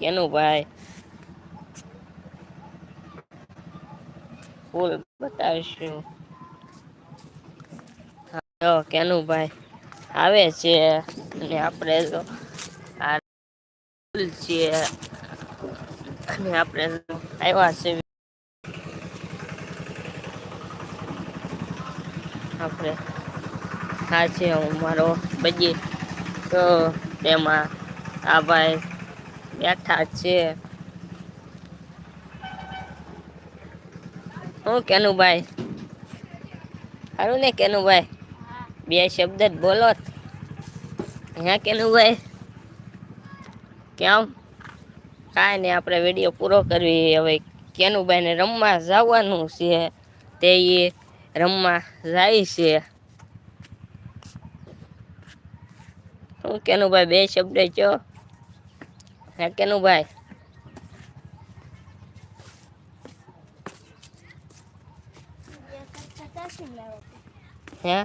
કેનું ભાઈ. ફૂલ બતાવીશું. જો કેનું ભાઈ? આવે છે. અને આપણે તો આ ફૂલ છીએ અને આપણે આવ્યા છે. આપણે આ છે, હું, મારો બજેટ. તો તેમાં આ ભાઈ બેઠા છે. હું કેનું ભાઈ સારું ને કેનું ભાઈ બે શબ્દ જ બોલો. હે કેનું ભાઈ કેમ? કાંઈ નહીં, આપણે વીડિયો પૂરો કરવી. હવે કેનુભાઈને રમવા જવાનું છે. તે એ રમવા જાય છે. હું કેનુભાઈ, બે શબ્દ કયો હે કેનુભાઈ હે?